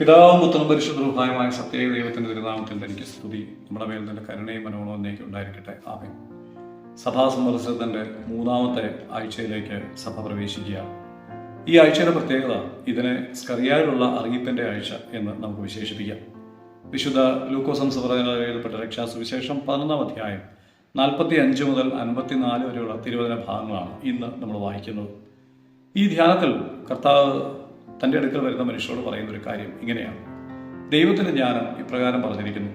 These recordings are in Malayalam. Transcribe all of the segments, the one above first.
പിതാവും പുത്രനും പരിശുദ്ധമായ സത്യ ദൈവത്തിന്റെ തിരുനാമത്തിൽ എനിക്ക് സ്തുതി. നമ്മുടെ മേൽ തന്നെ കരുണയും മനോഹരവും എന്നേക്ക് ഉണ്ടായിരിക്കട്ടെ. ആമേ സഭാ സന്ദർശനത്തിന്റെ മൂന്നാമത്തെ ആഴ്ചയിലേക്ക് സഭ പ്രവേശിക്കുക ഈ ആഴ്ചയുടെ പ്രത്യേകത ഇതിനെ സ്കറിയായിലുള്ള അറിയിപ്പിന്റെ ആഴ്ച എന്ന് നമുക്ക് വിശേഷിപ്പിക്കാം. വിശുദ്ധ ലൂക്കോസംസ് എഴുതപ്പെട്ട രക്ഷാസുവിശേഷം പതിനൊന്നാം അധ്യായം നാൽപ്പത്തി അഞ്ച് മുതൽ അൻപത്തിനാല് വരെയുള്ള തിരുവചന ഭാഗങ്ങളാണ് ഇന്ന് നമ്മൾ വായിക്കുന്നത്. ഈ ധ്യാനത്തിൽ കർത്താവ് തന്റെ അടുക്കൽ വരുന്ന മനുഷ്യരോട് പറയുന്ന ഒരു കാര്യം ഇങ്ങനെയാണ്. ദൈവത്തിന്റെ ജ്ഞാനം ഇപ്രകാരം പറഞ്ഞിരിക്കുന്നു.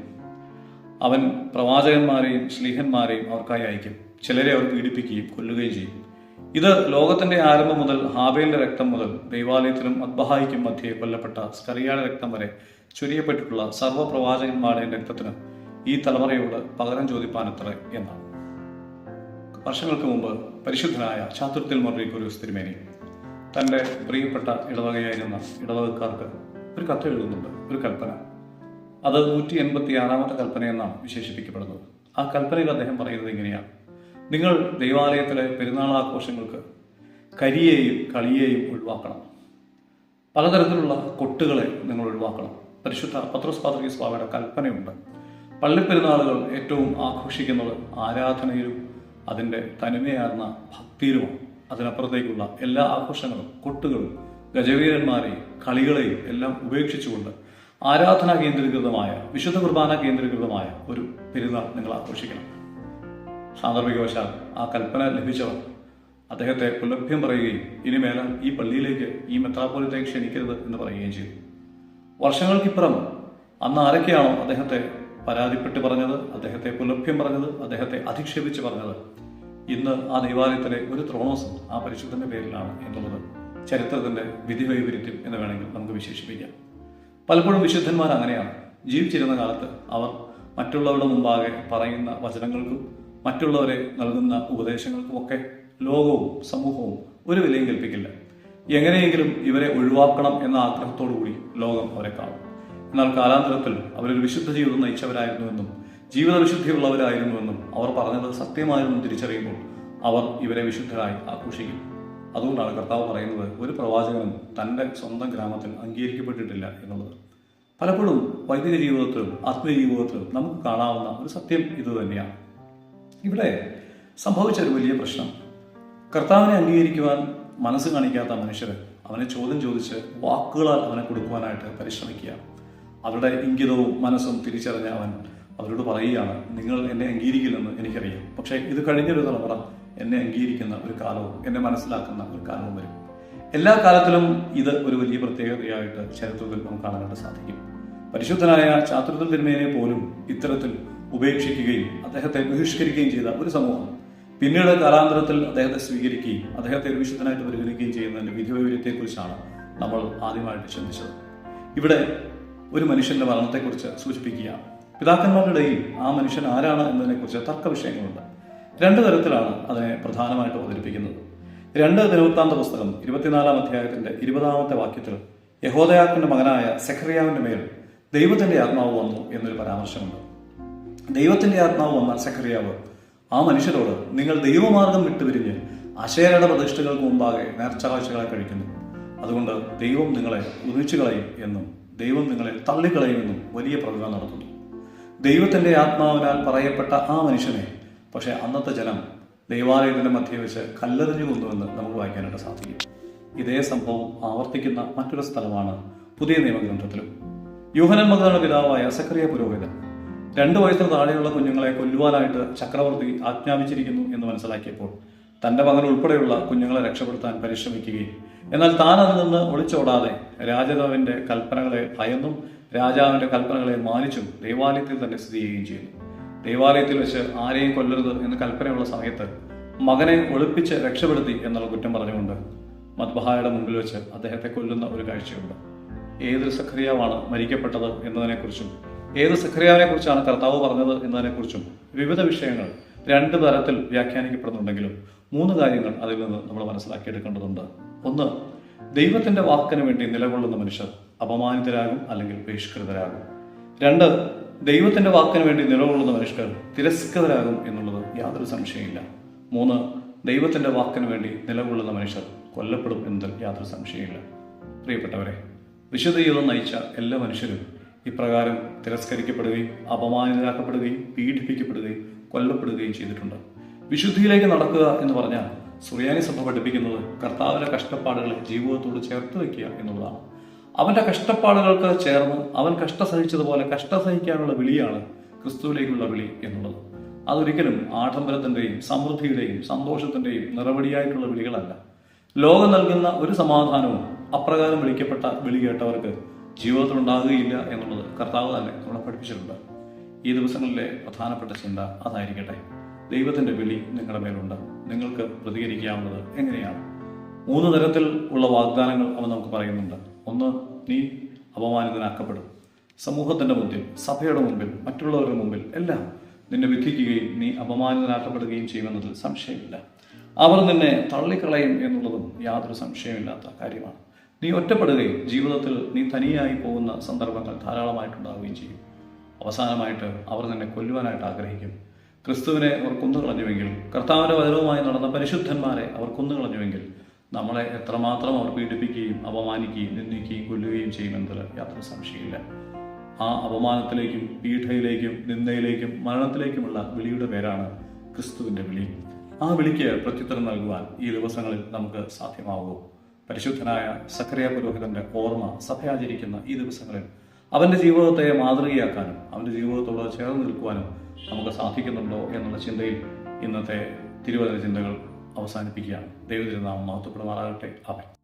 അവൻ പ്രവാചകന്മാരെയും സ്ലീഹന്മാരെയും അവർക്കായി അയക്കും. ചിലരെ അവർ പീഡിപ്പിക്കുകയും കൊല്ലുകയും ചെയ്യും. ഇത് ലോകത്തിന്റെ ആരംഭം മുതൽ ഹാബേലിന്റെ രക്തം മുതൽ ദൈവാലയത്തിലും അദ്ബഹായിക്കും മധ്യേ കൊല്ലപ്പെട്ട സ്കറിയാടെ രക്തം വരെ ചൊരിയപ്പെട്ടിട്ടുള്ള സർവ പ്രവാചകന്മാരുടെയും രക്തത്തിന് ഈ തലമുറയോട് പകരം ചോദിപ്പാനത്രേ എന്നാണ്. വർഷങ്ങൾക്ക് മുമ്പ് പരിശുദ്ധനായ ചാതുർത്ഥ്യൽ മറിയൊരു തിരുമേനി തന്റെ പ്രിയപ്പെട്ട ഇടവകയായിരുന്ന ഇടവകക്കാർക്ക് ഒരു കത്ത് എഴുതുന്നുണ്ട് ഒരു കൽപ്പന. അത് നൂറ്റി എൺപത്തി ആറാമത്തെ കൽപ്പന എന്നാണ് വിശേഷിപ്പിക്കപ്പെടുന്നത്. ആ കൽപ്പനയിൽ അദ്ദേഹം പറയുന്നത് ഇങ്ങനെയാണ്. നിങ്ങൾ ദൈവാലയത്തിലെ പെരുന്നാൾ ആഘോഷങ്ങൾക്ക് കരിയെയും കളിയെയും ഒഴിവാക്കണം. പലതരത്തിലുള്ള കൊട്ടുകളെ നിങ്ങൾ ഒഴിവാക്കണം. പരിശുദ്ധ പത്രോസ് സ്വാമിയുടെ കൽപ്പനയുണ്ട്. പള്ളിപ്പെരുന്നാളുകൾ ഏറ്റവും ആഘോഷിക്കുന്നത് ആരാധനയിലും അതിന്റെ തനിമയാർന്ന ഭക്തിയിലുമാണ്. അതിനപ്പുറത്തേക്കുള്ള എല്ലാ ആഘോഷങ്ങളും കൊട്ടുകളും ഗജവീരന്മാരെയും കളികളെയും എല്ലാം ഉപേക്ഷിച്ചുകൊണ്ട് ആരാധനാ കേന്ദ്രീകൃതമായ വിശുദ്ധ കുർബാന കേന്ദ്രീകൃതമായ ഒരു പെരുന്നാൾ നിങ്ങൾ ആഘോഷിക്കണം. സാന്ദർഭികവശാൽ ആ കൽപ്പന ലഭിച്ചവർ അദ്ദേഹത്തെ പുലഭ്യം പറയുകയും ഇനിമേലാൽ ഈ പള്ളിയിലേക്ക് ഈ മെത്രാപോലിത്തേക്ക് ക്ഷണിക്കരുത് എന്ന് പറയുകയും ചെയ്തു. വർഷങ്ങൾക്കിപ്പുറം അന്ന് ആരൊക്കെയാണോ അദ്ദേഹത്തെ പരാതിപ്പെട്ട് പറഞ്ഞത് അദ്ദേഹത്തെ പുലഭ്യം പറഞ്ഞത് അദ്ദേഹത്തെ അധിക്ഷേപിച്ച് പറഞ്ഞത്? ഇന്ന് ആ ദൈവാലയത്തിലെ ഒരു ത്രോണോസും ആ പരിശുദ്ധന്റെ പേരിലാണ് എന്നുള്ളത് ചരിത്രത്തിന്റെ വിധി വൈപരീത്യം എന്ന് വേണമെങ്കിൽ നമുക്ക് വിശേഷിപ്പിക്കാം. പലപ്പോഴും വിശുദ്ധന്മാർ അങ്ങനെയാണ്. ജീവിച്ചിരുന്ന കാലത്ത് അവർ മറ്റുള്ളവരുടെ മുമ്പാകെ പറയുന്ന വചനങ്ങൾക്കും മറ്റുള്ളവരെ നൽകുന്ന ഉപദേശങ്ങൾക്കും ഒക്കെ ലോകവും സമൂഹവും ഒരു വിലയും കൽപ്പിക്കില്ല. എങ്ങനെയെങ്കിലും ഇവരെ ഒഴിവാക്കണം എന്ന ആഗ്രഹത്തോടു കൂടി ലോകം അവരെ കാണും. എന്നാൽ കാലാന്തരത്തിൽ അവരൊരു വിശുദ്ധ ജീവിതം നയിച്ചവരായിരുന്നുവെന്നും ജീവിത വിശുദ്ധിയുള്ളവരായിരുന്നുവെന്നും അവർ പറഞ്ഞത് സത്യമായിരുന്നു തിരിച്ചറിയുമ്പോൾ അവർ ഇവരെ വിശുദ്ധരായി ആഘോഷിക്കും. അതുകൊണ്ടാണ് കർത്താവ് പറയുന്നത് ഒരു പ്രവാചകനും തന്റെ സ്വന്തം ഗ്രാമത്തിൽ അംഗീകരിക്കപ്പെട്ടിട്ടില്ല എന്നുള്ളത്. പലപ്പോഴും വൈദിക ജീവിതത്തിലും ആത്മീയ ജീവിതത്തിലും നമുക്ക് കാണാവുന്ന ഒരു സത്യം ഇത് തന്നെയാണ്. ഇവിടെ സംഭവിച്ച ഒരു വലിയ പ്രശ്നം. കർത്താവിനെ അംഗീകരിക്കുവാൻ മനസ്സ് കാണിക്കാത്ത മനുഷ്യർ അവനെ ചോദ്യം ചോദിച്ച് വാക്കുകളാൽ അവനെ കൊടുക്കുവാനായിട്ട് പരിശ്രമിക്കുക അവരുടെ ഇംഗിതവും മനസ്സും തിരിച്ചറിഞ്ഞ അവൻ അവരോട് പറയുകയാണ് നിങ്ങൾ എന്നെ അംഗീകരിക്കില്ലെന്ന് എനിക്കറിയാം. പക്ഷേ ഇത് കഴിഞ്ഞൊരു തലമുറ എന്നെ അംഗീകരിക്കുന്ന ഒരു കാലവും എന്നെ മനസ്സിലാക്കുന്ന ഒരു കാലവും വരും. എല്ലാ കാലത്തിലും ഇത് ഒരു വലിയ പ്രത്യേകതയായിട്ട് ചരിത്രത്തിൽ നമുക്ക് കാണാനായിട്ട് സാധിക്കും. പരിശുദ്ധനായ ചാതുർത്ഥ തിരുമേനെ പോലും ഇത്തരത്തിൽ ഉപേക്ഷിക്കുകയും അദ്ദേഹത്തെ ബഹിഷ്കരിക്കുകയും ചെയ്ത ഒരു സമൂഹം പിന്നീട് കാലാന്തരത്തിൽ അദ്ദേഹത്തെ സ്വീകരിക്കുകയും അദ്ദേഹത്തെ ഒരു വിശുദ്ധനായിട്ട് പരിഗണിക്കുകയും ചെയ്യുന്നതിന്റെ വിധിവൈപര്യത്തെക്കുറിച്ചാണ് നമ്മൾ ആദ്യമായിട്ട് ചിന്തിച്ചത്. ഇവിടെ ഒരു മനുഷ്യന്റെ മരണത്തെക്കുറിച്ച് സൂചിപ്പിക്കുകയാണ്. പിതാക്കന്മാരുടെ ഇടയിൽ ആ മനുഷ്യൻ ആരാണ് എന്നതിനെക്കുറിച്ച് തർക്ക വിഷയങ്ങളുണ്ട്. രണ്ട് തരത്തിലാണ് അതിനെ പ്രധാനമായിട്ട് അവതരിപ്പിക്കുന്നത്. രണ്ട് ദിനവൃത്താന്ത പുസ്തകം ഇരുപത്തിനാലാം അധ്യായത്തിന്റെ ഇരുപതാമത്തെ വാക്യത്തിൽ യഹോദയാക്കിന്റെ മകനായ സെഖറിയാവിന്റെ മേൽ ദൈവത്തിന്റെ ആത്മാവ് വന്നു എന്നൊരു പരാമർശമുണ്ട്. ദൈവത്തിന്റെ ആത്മാവ് വന്ന സെഖറിയാവ് ആ മനുഷ്യരോട് നിങ്ങൾ ദൈവമാർഗം വിട്ടുപിരിഞ്ഞ് അശേരയുടെ പ്രതിഷ്ഠകൾക്ക് മുമ്പാകെ നേർച്ചകാഴ്ചകളെ കഴിക്കുന്നു. അതുകൊണ്ട് ദൈവം നിങ്ങളെ ഉദിച്ചു കളയും എന്നും ദൈവം നിങ്ങളെ തള്ളിക്കളയുമെന്നും വലിയ പ്രതിഭ നടത്തുന്നു. ദൈവത്തിന്റെ ആത്മാവിനാൽ പറയപ്പെട്ട ആ മനുഷ്യനെ പക്ഷേ അന്നത്തെ ജനം ദൈവാലയത്തിന്റെ മധ്യേ വെച്ച് കല്ലെറിഞ്ഞു കൊന്നുവെന്ന് നമുക്ക് വായിക്കാനായിട്ട് സാധിക്കും. ഇതേ സംഭവം ആവർത്തിക്കുന്ന മറ്റൊരു സ്ഥലമാണ് പുതിയ നിയമഗ്രന്ഥത്തിലും. യൂഹനൻ മകളുടെ പിതാവായ സക്രിയ പുരോഹിതൻ. രണ്ട് വയസ്സിന് താഴെയുള്ള കുഞ്ഞുങ്ങളെ കൊല്ലുവാനായിട്ട് ചക്രവർത്തി ആജ്ഞാപിച്ചിരിക്കുന്നു എന്ന് മനസ്സിലാക്കിയപ്പോൾ തന്റെ മകൻ ഉൾപ്പെടെയുള്ള കുഞ്ഞുങ്ങളെ രക്ഷപ്പെടുത്താൻ പരിശ്രമിക്കുകയും എന്നാൽ താൻ അതിൽ നിന്ന് ഒളിച്ചോടാതെ രാജതാവിന്റെ കൽപ്പനകളെ ഭയന്നും രാജാവിന്റെ കൽപ്പനകളെ മാനിച്ചും ദൈവാലയത്തിൽ തന്നെ സ്ഥിതി ചെയ്യുകയും ചെയ്യുന്നു. ദൈവാലയത്തിൽ വെച്ച് ആരെയും കൊല്ലരുത് എന്ന് കൽപ്പനയുള്ള സമയത്ത് മകനെ ഒളിപ്പിച്ച് രക്ഷപ്പെടുത്തി എന്നുള്ള കുറ്റം പറഞ്ഞുകൊണ്ട് മദ്ബഹായുടെ മുമ്പിൽ വെച്ച് അദ്ദേഹത്തെ കൊല്ലുന്ന ഒരു കാഴ്ചയുണ്ട്. ഏത് സഖറിയാവാണ് മരിക്കപ്പെട്ടത് എന്നതിനെക്കുറിച്ചും ഏത് സഖറിയാവിനെ കുറിച്ചാണ് കർത്താവ് പറഞ്ഞത് എന്നതിനെക്കുറിച്ചും വിവിധ വിഷയങ്ങൾ രണ്ട് തരത്തിൽ വ്യാഖ്യാനിക്കപ്പെടുന്നുണ്ടെങ്കിലും മൂന്ന് കാര്യങ്ങൾ അതിൽ നിന്ന് നമ്മൾ മനസ്സിലാക്കിയെടുക്കേണ്ടതുണ്ട്. ഒന്ന് ദൈവത്തിന്റെ വാക്കിന് വേണ്ടി നിലകൊള്ളുന്ന മനുഷ്യർ. അപമാനിതരാകും അല്ലെങ്കിൽ ബഹിഷ്കൃതരാകും. രണ്ട് ദൈവത്തിന്റെ വാക്കിന് വേണ്ടി നിലകൊള്ളുന്ന മനുഷ്യർ തിരസ്കൃതരാകും എന്നുള്ളത് യാതൊരു സംശയമില്ല മൂന്ന് ദൈവത്തിന്റെ വാക്കിന് വേണ്ടി നിലകൊള്ളുന്ന മനുഷ്യർ കൊല്ലപ്പെടും എന്നതിൽ യാതൊരു സംശയമില്ല പ്രിയപ്പെട്ടവരെ വിശുദ്ധ ജീവിതം നയിച്ച എല്ലാ മനുഷ്യരും ഇപ്രകാരം തിരസ്കരിക്കപ്പെടുകയും അപമാനിതരാക്കപ്പെടുകയും പീഡിപ്പിക്കപ്പെടുകയും കൊല്ലപ്പെടുകയും ചെയ്തിട്ടുണ്ട്. വിശുദ്ധിയിലേക്ക് നടക്കുക എന്ന് പറഞ്ഞാൽ സുറിയാനി സഭ പഠിപ്പിക്കുന്നത് കർത്താവിന്റെ കഷ്ടപ്പാടുകളെ ജീവിതത്തോട് ചേർത്ത് വയ്ക്കുക എന്നുള്ളതാണ്. അവന്റെ കഷ്ടപ്പാടുകൾക്ക് ചേർന്ന് അവൻ കഷ്ട സഹിച്ചതുപോലെ കഷ്ട സഹിക്കാനുള്ള വിളിയാണ് ക്രിസ്തുവിലേക്കുള്ള വിളി എന്നുള്ളത്. അതൊരിക്കലും ആഡംബരത്തിന്റെയും സമൃദ്ധിയുടെയും സന്തോഷത്തിന്റെയും നിറവടിയായിട്ടുള്ള വിളികളല്ല. ലോകം നൽകുന്ന ഒരു സമാധാനവും അപ്രകാരം വിളിക്കപ്പെട്ട വിളി കേട്ടവർക്ക് ജീവിതത്തിൽ ഉണ്ടാകുകയില്ല എന്നുള്ളത് കർത്താവ് തന്നെ നമ്മളെ പഠിപ്പിച്ചിട്ടുണ്ട്. ഈ ദിവസങ്ങളിലെ പ്രധാനപ്പെട്ട ചിന്ത അതായിരിക്കട്ടെ. ദൈവത്തിന്റെ വിളി നിങ്ങളുടെ മേലുണ്ട്. നിങ്ങൾക്ക് പ്രതികരിക്കാവുന്നത് എങ്ങനെയാണ്? മൂന്ന് തരത്തിൽ ഉള്ള വാഗ്ദാനങ്ങൾ അവൻ നമുക്ക് പറയുന്നുണ്ട്. ഒന്ന് നീ അപമാനിതനാക്കപ്പെടും. സമൂഹത്തിന്റെ മുമ്പിൽ സഭയുടെ മുമ്പിൽ മറ്റുള്ളവരുടെ മുമ്പിൽ എല്ലാം നിന്നെ വിധിക്കുകയും നീ അപമാനിതനാക്കപ്പെടുകയും ചെയ്യുമെന്നതിൽ സംശയമില്ല. അവർ നിന്നെ തള്ളിക്കളയും എന്നുള്ളതും യാതൊരു സംശയമില്ലാത്ത കാര്യമാണ്. നീ ഒറ്റപ്പെടുകയും ജീവിതത്തിൽ നീ തനിയായി പോകുന്ന സന്ദർഭങ്ങൾ ധാരാളമായിട്ടുണ്ടാവുകയും ചെയ്യും. അവസാനമായിട്ട് അവർ നിന്നെ കൊല്ലുവാനായിട്ട് ആഗ്രഹിക്കും. ക്രിസ്തുവിനെ അവർ കുന്നുകളഞ്ഞുവെങ്കിൽ കർത്താവിന്റെ വചനവുമായി നടന്ന പരിശുദ്ധന്മാരെ അവർ കൊന്നുകളഞ്ഞുവെങ്കിൽ നമ്മളെ എത്രമാത്രം അവർ പീഡിപ്പിക്കുകയും അപമാനിക്കുകയും നിന്ദിക്കുകയും കൊല്ലുകയും ചെയ്യുമെന്നതിൽ യാത്ര സംശയമില്ല ആ അപമാനത്തിലേക്കും പീഠയിലേക്കും നിന്ദയിലേക്കും മരണത്തിലേക്കുമുള്ള വിളിയുടെ പേരാണ് ക്രിസ്തുവിന്റെ വിളി. ആ വിളിക്ക് പ്രത്യുത്തരം നൽകുവാൻ ഈ ദിവസങ്ങളിൽ നമുക്ക് സാധ്യമാവുമോ പരിശുദ്ധനായ സക്രിയ പുരോഹിതന്റെ ഓർമ്മ സഭയാചരിക്കുന്ന ഈ ദിവസങ്ങളിൽ അവന്റെ ജീവിതത്തെ മാതൃകയാക്കാനും അവന്റെ ജീവിതത്തോട് ചേർന്ന് നിൽക്കുവാനും നമുക്ക് സാധിക്കുന്നുണ്ടോ എന്നുള്ള ചിന്തയിൽ ഇന്നത്തെ തിരുവചന ചിന്തകൾ അവസാനിപ്പിക്കുകയാണ്. ദൈവത്തിരുനാമം മഹത്വപ്പെടുമാറാകട്ടെ. അവൻ